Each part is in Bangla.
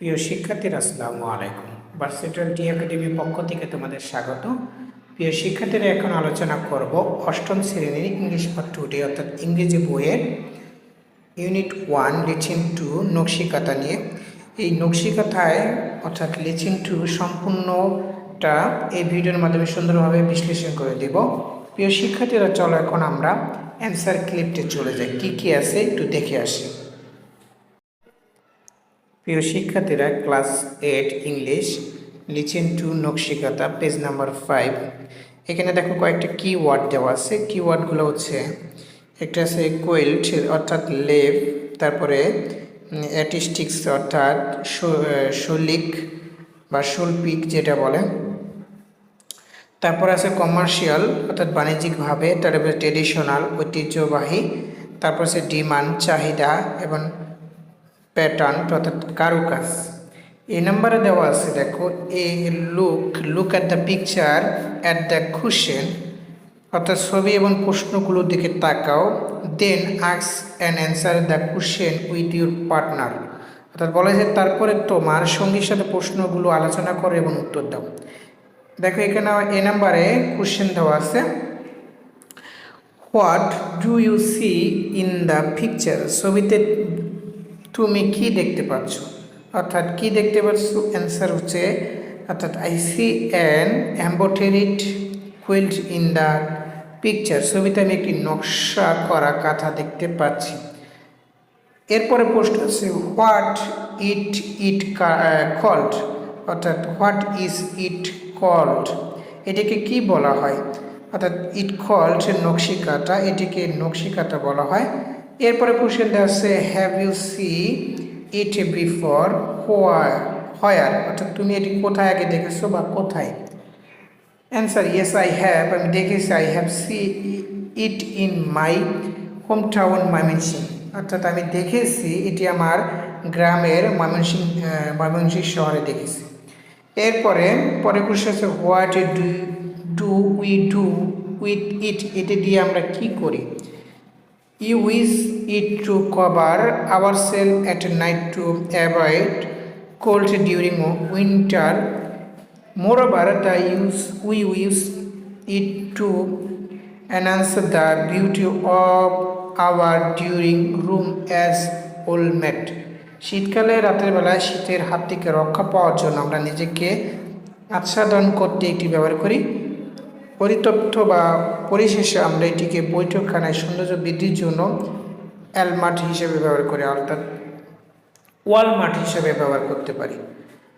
প্রিয় শিক্ষার্থীরা, আসসালামু আলাইকুম। ভার্সিটাল টি একাডেমির পক্ষ থেকে তোমাদের স্বাগত। প্রিয় শিক্ষার্থীরা, এখন আলোচনা করব অষ্টম শ্রেণির ইংলিশ পার্ট টুডে অর্থাৎ ইংরেজি বইয়ের unit one lesson two Nakshikantha নিয়ে। এই নকশিকাথায় অর্থাৎ লিচিন টু সম্পূর্ণটা এই ভিডিওর মাধ্যমে সুন্দরভাবে বিশ্লেষণ করে দেব। প্রিয় শিক্ষার্থীরা, চলো এখন আমরা অ্যান্সার ক্লিপটে চলে যাই। কী কী আছে একটু দেখে আসি। প্রিয় শিক্ষার্থীরা, class eight English lesson two Nakshikantha, page number five. এখানে দেখো কয়েকটা কিওয়ার্ড দেওয়া আছে। কিওয়ার্ডগুলো হচ্ছে, একটা আছে কোয়েল্ট অর্থাৎ লেভ তারপরে অ্যাটিস্টিক্স অর্থাৎ শলিক বা শৈল্পিক যেটা বলে। তারপর আছে কমার্শিয়াল অর্থাৎ বাণিজ্যিকভাবে, তারপরে ট্রেডিশনাল ঐতিহ্যবাহী, তারপর আছে ডিমান্ড চাহিদা এবং প্যাটার্ন অর্থাৎ কারুকাজ। এই নাম্বারে দেওয়া আছে, দেখো, A look look at the picture at the question অর্থাৎ ছবি এবং প্রশ্নগুলোর দিকে তাকাও then আক্স and answer the question with your partner অর্থাৎ বলা যায় তারপরে তোমার সঙ্গীর সাথে প্রশ্নগুলো আলোচনা করো এবং উত্তর দাও। দেখো, এখানে এ নাম্বারে কোশ্চেন দেওয়া আছে what do you see in the picture ছবিতে তুমি কি দেখতে পাচ্ছ? অর্থাৎ কি দেখতে পাচ্ছ? অ্যান্সার হচ্ছে, অর্থাৎ I see an embroidered quilt in the picture ছবিতে আমি একটি নকশা করা কাঁথা দেখতে পাচ্ছি। এরপরে প্রশ্ন আছে হোয়াট ইট ইট কল্ড অর্থাৎ হোয়াট ইজ ইট কল্ড এটিকে কি বলা হয়? অর্থাৎ ইট কল্ড নকশিকাটা, এটিকে নকশিকাটা বলা হয়। এরপরে কোশ্চেন দেওয়া আছে have you see it before where where অর্থাৎ তুমি এটি কোথায় আগে দেখেছ বা কোথায়? অ্যান্সার ইয়েস আই হ্যাভ আমি দেখেছি I have see it in my home town Mymensingh অর্থাৎ আমি দেখেছি, এটি আমার গ্রামের ময়মনসিং ময়মনসিং শহরে দেখেছি। এরপরে পরে কোশ্চেন আছে what do do we do with it এটি দিয়ে আমরা কি করি? You wish it to cover ourselves at night to avoid cold during winter. Moreover, the use we use it to enhance the beauty of our during room as old mat. শীতকালে রাতের বেলায় শীতের হাত থেকে রক্ষা পাওয়ার জন্য আমরা নিজেকে আচ্ছাদন করতে এটি ব্যবহার করি পরিতথ্য বা পরিশেষে আমরা এটিকে বৈঠকখানায় সৌন্দর্য বৃদ্ধির জন্য অ্যালমার্ট হিসেবে ব্যবহার করি অর্থাৎ ওয়ালমার্ট হিসেবে ব্যবহার করতে পারি।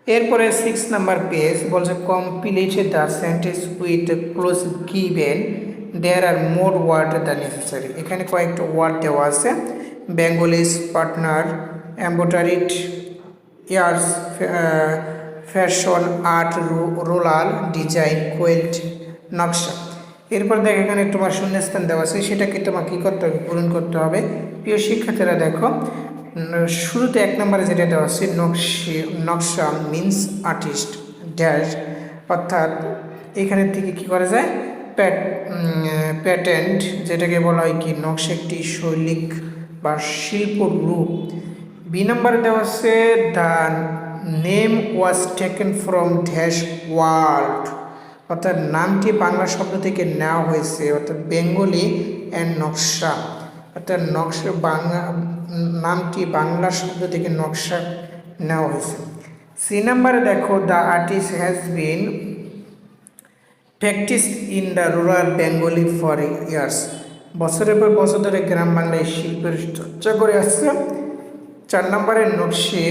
এরপরে সিক্স নাম্বার পেজ বলছে complete the sentence with clues given there are more word the necessary এখানে কয়েকটা ওয়ার্ড দেওয়া আছে। Bengalis partner embroidered years fashion art rural design quilt নকশা। এরপর দেখ, এখানে তোমার শূন্যস্থান দেওয়া আছে, সেটাকে তোমার কী করতে হবে? পূরণ করতে হবে। প্রিয় শিক্ষার্থীরা, দেখো শুরুতে এক নম্বরে যেটা দেওয়া আছে, নকশি, নকশা মিন্স আর্টিস্ট ড্যাশ অর্থাৎ এখানে থেকে কি করা যায়? প্যাট প্যাটেন্ট যেটাকে বলা হয় কি, নকশা একটি শৈলিক বা শিল্প রূপ। বি নম্বরে দেওয়া আছে the name was taken from dash word অর্থাৎ নামটি বাংলা শব্দ থেকে নেওয়া হয়েছে, অর্থাৎ বেঙ্গলি অ্যান্ড নকশা। অর্থাৎ নকশা বাংলা, নামটি বাংলা শব্দ থেকে নকশা নেওয়া হয়েছে। সি নাম্বারে দেখো the artist has been practice in the rural Bengali for years বছরের পর বছর ধরে গ্রাম বাংলায় শিল্পের চর্চা করে আসছে। চার নম্বরে Nakshi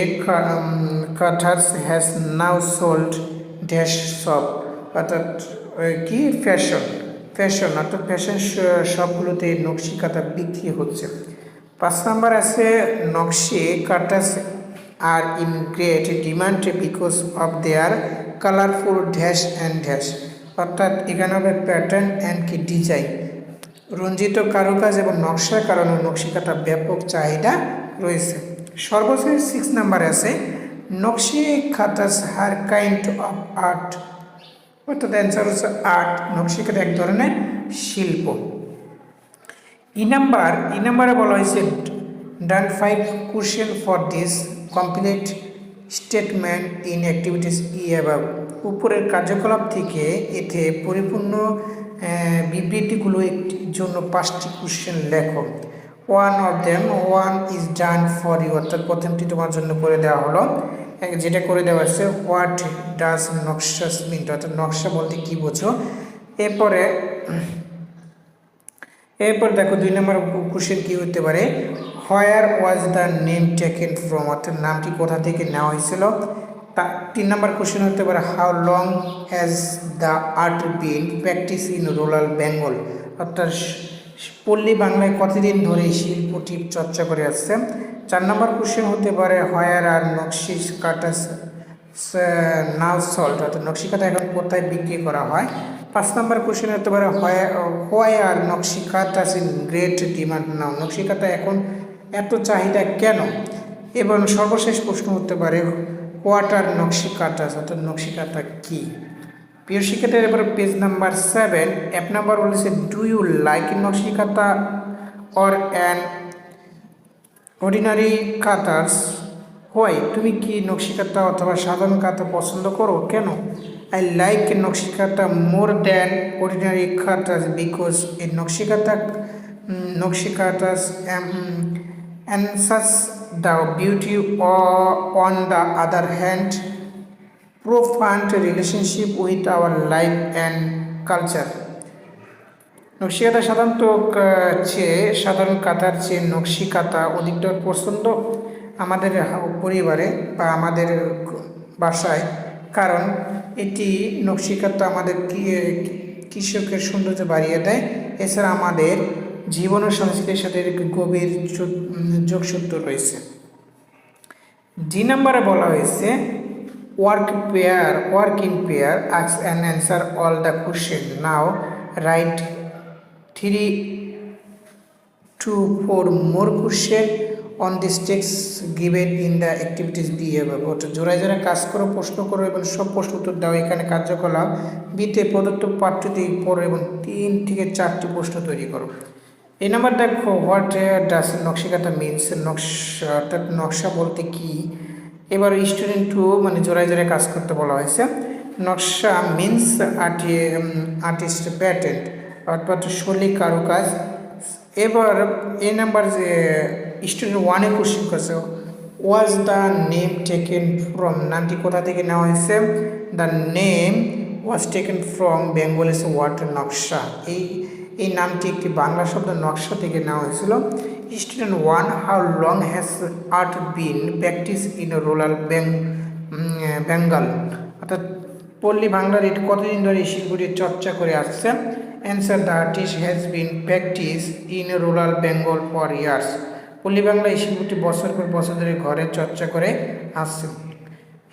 Kanthas has now sold dash shop অর্থাৎ কি? ফ্যাশন ফ্যাশন অর্থাৎ ফ্যাশন সবগুলোতে নকশি কাটা বিক্রি হচ্ছে। পাঁচ নাম্বার আছে Nakshi Kanthas are in great demand because of their colourful dash and dash অর্থাৎ এখানে হবে প্যাটার্ন অ্যান্ড কি? ডিজাইন রঞ্জিত কারুকাজ এবং নকশার কারণে নকশি কাটা ব্যাপক চাহিদা রয়েছে। সর্বশেষ সিক্স নাম্বার আছে, Nakshi Kanthas are kind of art অর্থাৎ অ্যান্সার হচ্ছে আর্ট নকশিকাটা এক ধরনের শিল্প। ই নাম্বার ই নাম্বারে বলা হয়েছে done five question for this complete statement in activities E above উপরের কার্যকলাপ থেকে এতে পরিপূর্ণ বিবৃতিগুলো জন্য পাঁচটি কোশ্চেন লেখো। One of them one is done for you অর্থাৎ প্রথমটি তোমার জন্য করে দেওয়া হলো। যেটা করে দেওয়া হচ্ছে হোয়াট ডাজ নকশাস মিন অর্থাৎ নকশা বলতে কি বোঝো? এরপরে, এরপর দেখো দুই নম্বর কোশ্চেন কি হতে পারে? Where was the name taken from অর্থাৎ নামটি কোথা থেকে নেওয়া হয়েছিল? তা তিন নম্বর কোশ্চেন হতে পারে how long has the art been practice in rural Bengal অর্থাৎ পল্লী বাংলায় কতদিন ধরে শিল্পটি চর্চা করে আসছে? চার নম্বর কোশ্চেন হতে পারে হোয়ার আর নকশি কাটাস নাও সল্ট অর্থাৎ নকশিকাতা এখন কোথায় বিক্রি করা হয়? পাঁচ নম্বর কোশ্চেন হতে পারে why are Nakshikantha in great demand now Nakshikantha এখন এত চাহিদা কেন? এবং সর্বশেষ প্রশ্ন হতে পারে হোয়াট আর নকশিকাতা অর্থাৎ নকশিকাতা কী? প্রিয় শিক্ষার্থীর এবার page number seven app number বলেছে do you like Nakshi Nakshikantha or an ordinary kanthas why তুমি কি নকশিকাতা অথবা সাধারণ কাতা পছন্দ করো? কেন? I like Nakshikantha more than ordinary kanthas because এই Nakshikantha Nakshikanthas enhances the beauty on the other hand profound relationship with our life and culture. Nakshikantha সাধারণত চেয়ে সাধারণ কাতার চেয়ে নকশিকাতা অধিকতর পছন্দ আমাদের পরিবারে বা আমাদের বাসায়। কারণ এটি নকশিকাতা আমাদের কৃষকের সৌন্দর্য বাড়িয়ে দেয়। এছাড়া আমাদের জীবন ও সংস্কৃতির সাথে গভীর যোগসূত্র রয়েছে। ডি নাম্বারে বলা হয়েছে work pair work in pair আক্স and answer all the question now write three two four more question on this text given in the activities B অর্থাৎ জোড়ায় জোড়ায় কাজ করো, প্রশ্ন করো এবং সব প্রশ্ন উত্তর দাও। এখানে কার্যকলাপ বিতে প্রদত্ত পাঠ্যটি পড়ো এবং তিন থেকে চারটি প্রশ্ন তৈরি করো। এই নাম্বার দেখো হোয়াট ডাস নকশিকাতা মিনস নকশা, অর্থাৎ নকশা বলতে কি? এবার স্টুডেন্ট টু মানে জোড়ায় জোড়ায় কাজ করতে বলা হয়েছে। নকশা মিনস আর্টি আর্টিস্ট প্যাটেন্ট অর্থাৎ শৈলী কারুকাজ। এবার এই নাম্বার যে স্টুডেন্ট ওয়ানে কোশ্চেন করছে was the name taken from নামটি কোথা থেকে নেওয়া হয়েছে? The name was taken from Bengal is word নকশা। এই এই নামটি একটি বাংলা শব্দ নকশা থেকে নেওয়া হয়েছিল। Student one how long has art been practice in rural Bengal অর্থাৎ পল্লী বাংলার এটি কতদিন ধরে এই শিল্পটি চর্চা করে আসছে? Answer the artist has been practice in rural Bengal for years পল্লী বাংলা এই শিল্পটি বছর পর বছর ধরে ঘরে চর্চা করে আসছে।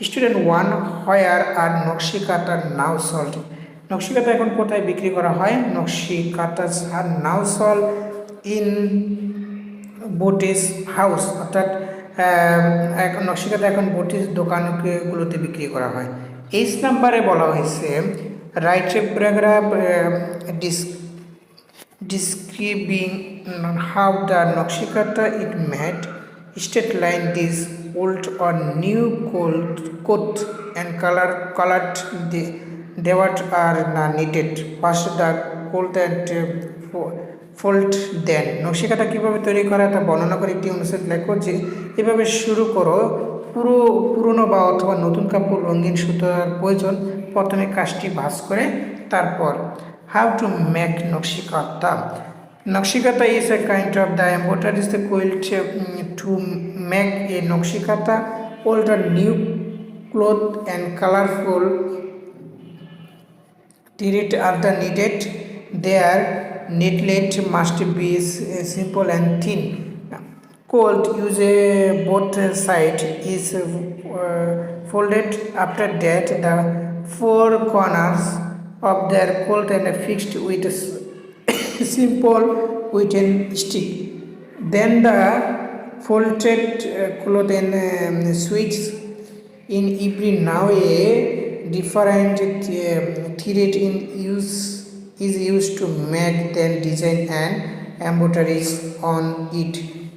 স্টুডেন্ট ওয়ান হয়ার আর নকশি কাটার নাও সল্ট নকশি কাটা এখন কোথায় বিক্রি করা হয়? নকশি কাটা আর নাও সল ইন বোটিস হাউস অর্থাৎ এখন নকশিকাতা এখন বোটিস দোকানগুলোতে বিক্রি করা হয়। এইচ নাম্বারে বলা হয়েছে রাইট এ প্যারাগ্রাফ ডিস describing how the Nakshikata it made state line this old or new coat, coat and color colored the dewat are na needed first the coat and uh, fold then নকশিকাটা কীভাবে তৈরি করা তা বর্ণনা করে একটি অনুচ্ছেদ লেখো যে এভাবে শুরু করো পুরো পুরনো বা অথবা নতুন কাপড় রঙিন সুতার প্রয়োজন প্রথমে কাজটি ভাঁজ করে তারপর how to make নকশিকাতা নকশিকাতা a kind of the embroidery is the quilt um, to make a নকশিকাতা or new cloth and colorful Tirit are the needed their needlet must be s- simple and thin cold use both side is uh, folded after that the four corners of their colt and fixed with a simple wooden stick then the folded uh, cloth and um, switch in every now a different um, thread in use is used to make then design and embroideries on it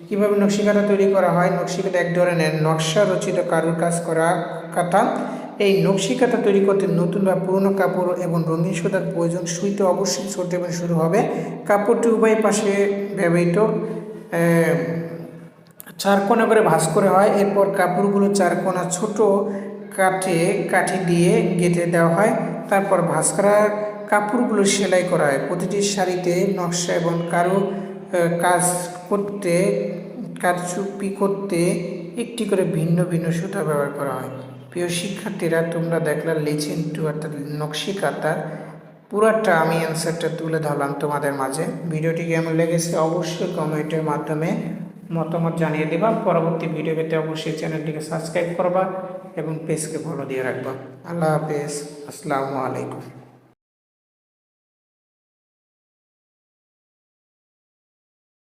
কীভাবে নকশিকাতা তৈরি করা হয় নকশিকাতা এক ধরনের নকশা রচিত কারুর কাজ করা কাতা এই নকশিকাতা তৈরি করতে নতুন বা পুরনো কাপড় এবং রঙিন সুতার প্রয়োজন সুইতে অবশ্যই ছোট এবং শুরু হবে। কাপড়টি উভয় পাশে ব্যবহৃত আহ, চার কোণা করে ভাঁজ করে হয়। এরপর কাপড়গুলো চার কোণা ছোট কাঠে কাঠি দিয়ে গেঁথে দেওয়া হয়। তারপর ভাঁজ করা কাপড়গুলো সেলাই করা হয়। প্রতিটি শাড়িতে নকশা এবং কারও কাজ করতে কারচুপি করতে একটি করে ভিন্ন ভিন্ন সুতা ব্যবহার করা হয়। প্রিয় শিক্ষার্থীরা, তোমরা দেখলে লেচিন টু অর্থাৎ নকশি কাতা পুরাটা আমি অ্যান্সারটা তুলে ধরলাম তোমাদের মাঝে। ভিডিওটি কেমন লেগেছে অবশ্যই কমেন্টের মাধ্যমে মতামত জানিয়ে দেবা। পরবর্তী ভিডিও পেতে অবশ্যই চ্যানেলটিকে সাবস্ক্রাইব করবা এবং পেজকে ফলো দিয়ে রাখবা। আল্লাহ হাফেজ। আসসালামু আলাইকুম।